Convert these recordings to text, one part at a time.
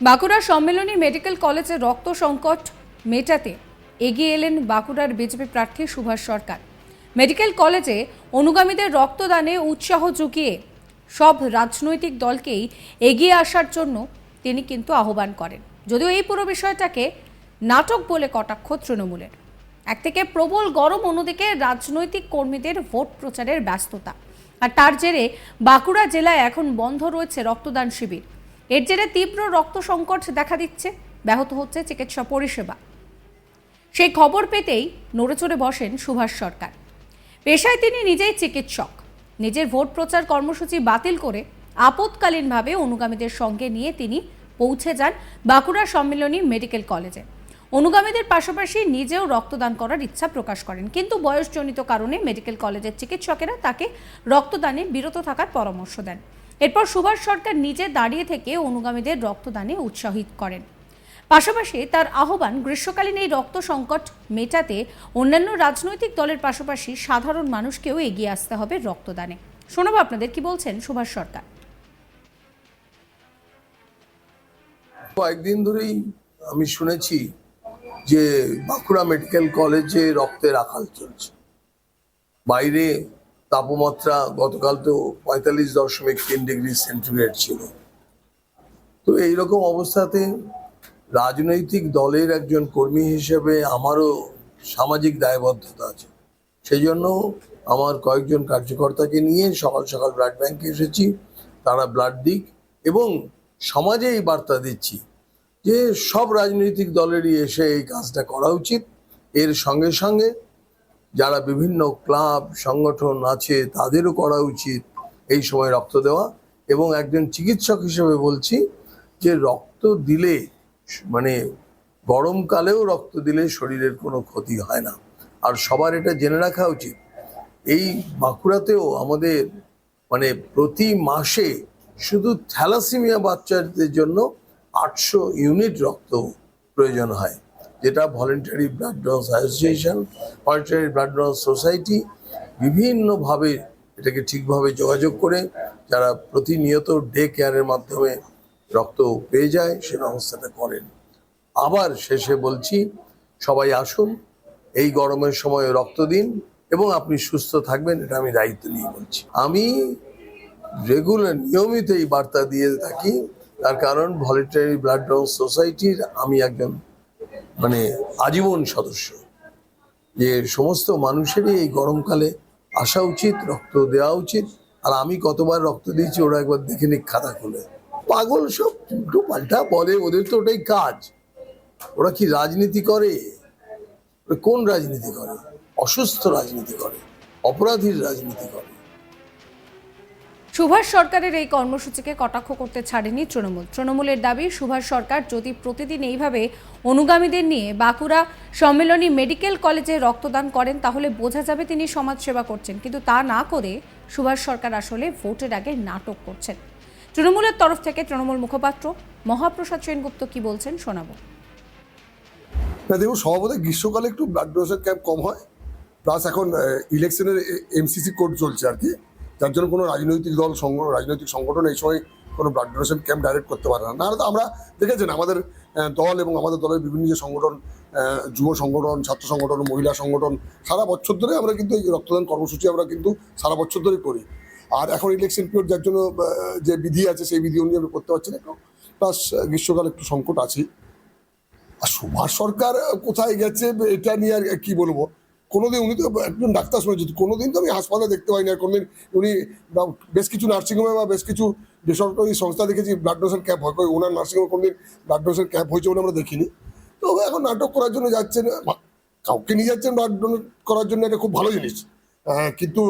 Bankura Sammilani medical কলেজে রক্ত সংকট মেটাতে এগিয়ে এলেন বাঁকুড়ার বিজেপি প্রার্থী সুভাষ সরকার। মেডিকেল কলেজে অনুগামীদের রক্তদানে উৎসাহ জুগিয়ে সব রাজনৈতিক দলকেই এগিয়ে আসার জন্য তিনি কিন্তু আহ্বান করেন। যদিও এই পুরো বিষয়টাকে নাটক বলে কটাক্ষ তৃণমূলের। এক থেকে প্রবল গরম অন্যদিকে রাজনৈতিক কর্মীদের ভোট প্রচারের ব্যস্ততা। আর তার জেরে বাঁকুড়া জেলায় এখন বন্ধ রয়েছে রক্তদান শিবির। এর জেরে তীব্র রক্ত সংকট দেখা দিচ্ছে। ব্যাহত হচ্ছে চিকিৎসা পরিষেবা। সেই খবর পেতেই নড়েচড়ে বসেন সুভাষ সরকার। পেশায় তিনি নিজেই চিকিৎসক। নিজের ভোট প্রচার কর্মসূচি বাতিল করে আপৎকালীনভাবে অনুগামীদের সঙ্গে নিয়ে তিনি পৌঁছে যান বাঁকুড়া সম্মেলনী মেডিকেল কলেজে। অনুগামীদের পাশাপাশি নিজেও রক্তদান করার ইচ্ছা প্রকাশ করেন। কিন্তু বয়সজনিত কারণে মেডিকেল কলেজের চিকিৎসকেরা তাকে রক্তদানে বিরত থাকার পরামর্শ দেন। এরপর সুভাষ সরকার নিজে দাঁড়িয়ে থেকে অনুগামীদের রক্তদানে উৎসাহিত করেন। পাশাপাশি তার আহ্বান, গ্রীষ্মকালীন এই রক্ত সংকট মেটাতে অন্যান্য রাজনৈতিক দলের পাশাপাশি সাধারণ মানুষকেও এগিয়ে আসতে হবে রক্তদানে। শোনাবো আপনাদের কি বলছেন সুভাষ সরকার। কয়েকদিন ধরেই আমি শুনেছি যে বাঁকুড়া মেডিকেল কলেজে রক্তের আকাল চলছে। বাইরে তাপমাত্রা গতকাল তো পঁয়তাল্লিশ দশমিক তিন ডিগ্রি সেন্টিগ্রেড ছিল। তো এইরকম অবস্থাতে রাজনৈতিক দলের একজন কর্মী হিসেবে আমারও সামাজিক দায়বদ্ধতা আছে। সেই জন্য আমার কয়েকজন কার্যকর্তাকে নিয়ে সকাল সকাল ব্লাড ব্যাংকে এসেছি, তারা ব্লাড দিক এবং সমাজে এই বার্তা দিচ্ছি যে সব রাজনৈতিক দলেরই এসে এই কাজটা করা উচিত। এর সঙ্গে সঙ্গে যারা বিভিন্ন ক্লাব, সংগঠন আছে, তাদেরও করা উচিত এই সময় রক্ত দেওয়া। এবং একজন চিকিৎসক হিসেবে বলছি যে, রক্ত দিলে মানে গরমকালেও রক্ত দিলে শরীরের কোনো ক্ষতি হয় না। আর সবার এটা জেনে রাখা উচিত। এই বাঁকুড়াতেও আমাদের মানে প্রতি মাসে শুধু থ্যালাসিমিয়া বাচ্চাদের জন্য আটশো ইউনিট রক্ত প্রয়োজন হয়। যেটা voluntary blood donors association voluntary blood donors society বিভিন্নভাবে এটাকে ঠিকভাবে যোগাযোগ করে যারা প্রতিনিয়ত ডে কেয়ারের মাধ্যমে রক্ত পেয়ে যায় সে ব্যবস্থাটা করেন। আবার শেষে বলছি, সবাই আসুন, এই গরমের সময় রক্ত দিন এবং আপনি সুস্থ থাকবেন, এটা আমি দায়িত্ব নিয়ে বলছি। আমি রেগুলার নিয়মিত এই বার্তা দিয়ে থাকি, তার কারণ ভলেন্টারি ব্লাড ডোনার সোসাইটির আমি একজন মানে আজীবন সদস্য। যে সমস্ত মানুষেরই এই গরমকালে আসা উচিত, রক্ত দেওয়া উচিত। আর আমি কতবার রক্ত দিয়েছি, ওরা একবার দেখে নিক খাতা খুলে। পাগল সব উল্টো পাল্টা বলে, ওদের তো ওটাই কাজ। ওরা কি রাজনীতি করে? কোন রাজনীতি করে? অসুস্থ রাজনীতি করে, অপরাধীর রাজনীতি করে। সুভাষ সরকারের এই কর্মসূচিকে কটাক্ষ করতে ছাড়েনি তৃণমূল। তৃণমূলের দাবি, সুভাষ সরকার যদি প্রতিদিন এইভাবে অনুগামীদের নিয়ে বাঁকুড়া সম্মেলনী মেডিকেল কলেজে রক্তদান করেন, তাহলে বোঝা যাবে তিনি সমাজসেবা করছেন। কিন্তু তা না করে সুভাষ সরকার আসলে ভোটের আগে নাটক করছেন। তৃণমূলের তরফ থেকে তৃণমূল মুখপাত্র মহাপ্রসাদ সেনগুপ্ত কি বলছেন শোনাবো। দেখুন, স্বভাবতই গ্রীষ্মকালে একটু ব্লাড ডোনেশন ক্যাম্প কম হয় প্লাস এখন ইলেকশনের এমসিসি কোর্ট চলছে আর কি। যার জন্য কোনো রাজনৈতিক দল রাজনৈতিক সংগঠন এই সময় কোনো ব্লাড ডোনেশন ক্যাম্প ডাইরেক্ট করতে পারে না। নাহলে তো আমরা দেখেছেন আমাদের দল এবং আমাদের দলের বিভিন্ন যে সংগঠন যুব সংগঠন, ছাত্র সংগঠন, মহিলা সংগঠন, সারা বছর ধরে আমরা কিন্তু এই রক্তদান কর্মসূচি আমরা কিন্তু সারা বছর ধরে করি। আর এখন ইলেকশন পিরিয়ড যার জন্য যে বিধি আছে সেই বিধি অনুযায়ী আমরা করতে পারছি না প্লাস গ্রীষ্মকাল একটু সংকট আছেই। আর সুভাষ সরকার কোথায় গেছে, এটা নিয়ে আর কি বলব? কোনোদিন উনি তো একজন ডাক্তার শুনেছি কোনোদিন তো আমি হাসপাতালে দেখতে পাইনি, আর কোনোদিন উনি বেশ কিছু নার্সিংহোমে বা বেশ কিছু বেসরকারি সংস্থা দেখেছি ব্লাড ডোনেশন ক্যাম্প হয় ওনার নার্সিংহোমে কোনোদিন ব্লাড ডোনেশন ক্যাম্প হয়েছে বলে আমরা দেখিনি। তো এখন নাটক করার জন্য যাচ্ছেন কাউকে নিয়ে যাচ্ছেন ব্লাড ডোনেট করার জন্য এটা খুব ভালো জিনিস। কিন্তু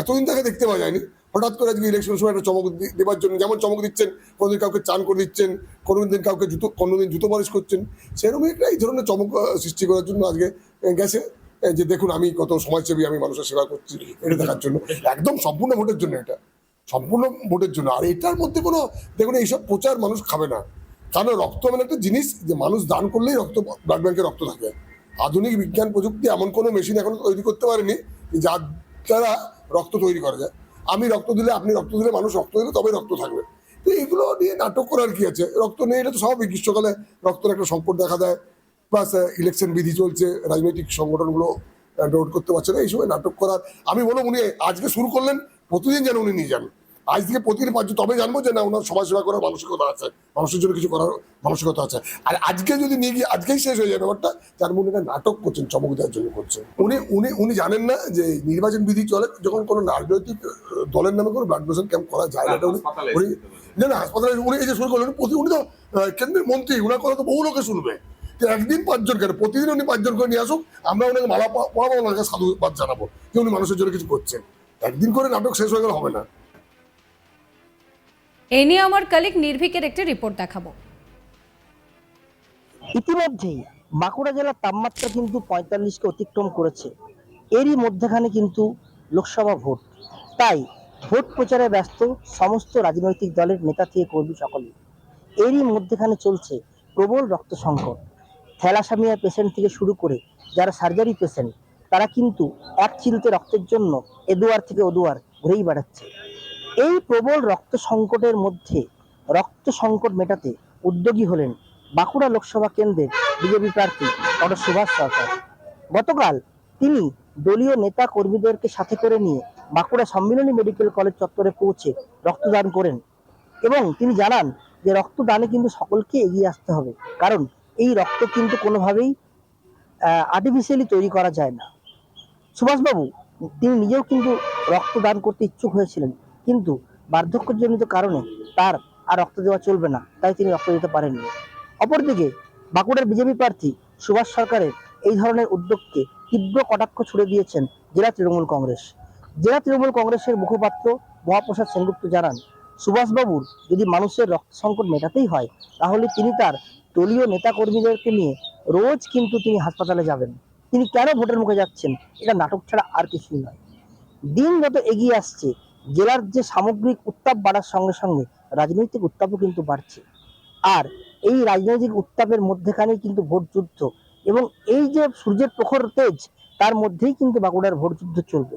এতদিন তাকে দেখতে পাওয়া যায়নি। হঠাৎ করে আজকে ইলেকশনের সময় একটা চমক দেওয়ার জন্য যেমন চমক দিচ্ছেন, কোনোদিন কাউকে চান করে দিচ্ছেন, কোনোদিন কাউকে জুতো, কোনোদিন জুতো পলিশ করছেন, সেরকমই একটা এই ধরনের চমক সৃষ্টি করার জন্য আজকে গেছে। যে দেখুন, আমি কত সমাজসেবী, আমি মানুষের সেবা করছি, এটা দেখার জন্য। একদম সম্পূর্ণ ভোটের জন্য এটা। সম্পূর্ণ ভোটের জন্য। আর এটার মধ্যে কোনো, দেখুন, এইসব প্রচার মানুষ খাবে না। কারণ রক্ত এমন একটা জিনিস যে মানুষ দান করলেই রক্ত ব্লাড ব্যাংকে রক্ত থাকে। আধুনিক বিজ্ঞান প্রযুক্তি এমন কোনো মেশিন এখন তৈরি করতে পারেনি যার দ্বারা রক্ত তৈরি করা যায়। আমি রক্ত দিলে, আপনি রক্ত দিলে, মানুষ রক্ত দিলে তবে রক্ত থাকবে। তো এগুলো নিয়ে নাটক করার কি আছে? রক্ত নেই এটা তো স্বাভাবিক, গ্রীষ্মকালে রক্তের একটা সংকট দেখা দেয়। প্লাস ইলেকশন বিধি চলছে রাজনৈতিক সংগঠনগুলো রোড করতে পারছে না এই সময় নাটক করার। আমি বলব উনি আজকে শুরু করলেন প্রতিদিন যেন উনি নিয়ে যান। আজ থেকে প্রতিদিন পাঁচ তবে জানব যে না ওনার সমাজসেবা করার মানসিকতা আছে মানুষের জন্য কিছু করার মানসিকতা আছে। আর আজকে যদি নিয়ে গিয়ে আজকেই শেষ হয়ে যায় ব্যাপারটা তার মনে একটা নাটক করছেন চমক দেওয়ার জন্য করছেন। উনি উনি উনি জানেন না যে নির্বাচন বিধি চলে যখন কোনো রাজনৈতিক দলের নামে কোনো ব্লাড ডোনেশন ক্যাম্প করা যায় না এটা উনি হাসপাতালে উনি না না হাসপাতালে উনি এই যে শুরু করলেন প্রতি উনি তো কেন্দ্রের মন্ত্রী উনার কথা তো বহু লোকে শুনবে। একদিন পাঁচজন কেন প্রতিদিন উনি পাঁচজন করে নিয়ে আসুক আমরা ওনাকে মালা প- পরাবো ওনাকে সাধুবাদ জানাব যে উনি মানুষের জন্য কিছু করছেন। একদিন করে নাটক শেষ হয়ে গেলে হবে না। এ নিয়ে আমার কালিক নির্ভীকের একটি রিপোর্ট দেখাবো। ইতিমধ্যেই বাঁকুড়া জেলার তাপমাত্রা কিন্তু পঁয়তাল্লিশকে অতিক্রম করেছে। এরই মধ্যেখানে কিন্তু লোকসভা ভোট। তাই ভোট প্রচারে ব্যস্ত সমস্ত রাজনৈতিক দলের নেতা থেকে কর্মী সকলে এরই মধ্যেখানে চলছে প্রবল রক্ত সংকট। থ্যালাসামিয়া পেশেন্ট থেকে শুরু করে যারা সার্জারি পেশেন্ট তারা কিন্তু এক চিলতে রক্তের জন্য এদুয়ার থেকে ওদুয়ার ঘুরেই বেড়াচ্ছে। এই প্রবল রক্ত সংকটের মধ্যে, রক্ত সংকট মেটাতে উদ্যোগী হলেন বাঁকুড়া লোকসভা কেন্দ্রের বিজেপি প্রার্থী ডক্টর সুভাষ সরকার। গতকাল তিনি দলীয় নেতা কর্মীদেরকে সাথে করে নিয়ে বাঁকুড়া সম্মিলনী মেডিকেল কলেজ চত্বরে পৌঁছে রক্তদান করেন এবং তিনি জানান যে রক্তদানে কিন্তু সকলকে এগিয়ে আসতে হবে, কারণ এই রক্ত কিন্তু কোনোভাবেই আর্টিফিশিয়ালি তৈরি করা যায় না। সুভাষবাবু, তিনি নিজেও কিন্তু রক্তদান করতে ইচ্ছুক হয়েছিলেন। কিন্তু বার্ধক্যজনিত কারণে তার আর রক্ত দেওয়া চলবে না, তাই তিনি রক্ত দিতে পারেননি। অপরদিকে, বাঁকুড়ার বিজেপি প্রার্থী সুভাষ সরকারের এই ধরনের উদ্যোগকে তীব্র কটাক্ষ ছুড়ে দিয়েছেন জেলা তৃণমূল কংগ্রেস। জেলা তৃণমূল কংগ্রেসের মুখপাত্র মহাপ্রসাদ সেনগুপ্ত জানান, সুভাষবাবুর যদি মানুষের রক্ত সংকট মেটাতেই হয়, তাহলে তিনি তার দলীয় নেতাকর্মীদেরকে নিয়ে রোজ কিন্তু তিনি হাসপাতালে যাবেন। তিনি কেন ভোটের মুখে যাচ্ছেন? এটা নাটক ছাড়া আর কিছুই নয়। দিন যত এগিয়ে আসছে, জেলার যে সামগ্রিক উত্তাপ বাড়ার সঙ্গে সঙ্গে রাজনৈতিক উত্তাপও কিন্তু বাড়ছে। আর এই রাজনৈতিক উত্তাপের মধ্যেখানেই কিন্তু ভোট যুদ্ধ এবং এই যে সূর্যের প্রখর তেজ, তার মধ্যেই কিন্তু বাঁকুড়ার ভোট যুদ্ধ চলবে।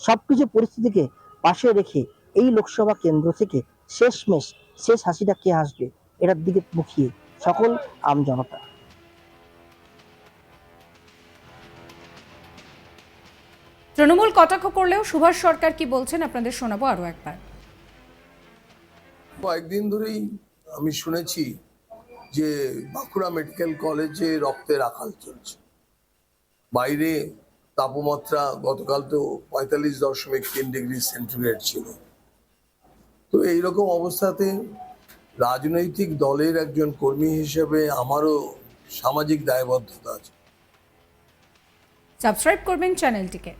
সবকিছু পরিস্থিতিকে পাশে রেখে এই লোকসভা কেন্দ্র থেকে শেষমেশ শেষ হাসিটা কে হাসবে? এটার দিকে মুখিয়ে সকল আম জনতা। তৃণমূল কটাক্ষ করলেও সুভাষ সরকার কি বলছেন আপনাদের শোনাবো আরও একবার। কয়েকদিন ধরেই আমি শুনেছি যে বাঁকুড়া মেডিকেল কলেজে রক্তের আকাল চলছে। বাইরে তাপমাত্রা গতকাল তো পঁয়তাল্লিশ দশমিক তিন ডিগ্রি সেন্টিগ্রেড ছিল। তো এইরকম অবস্থাতে রাজনৈতিক দলের একজন কর্মী হিসেবে আমারও সামাজিক দায়বদ্ধতা আছে। সাবস্ক্রাইব করবেন চ্যানেলটিকে।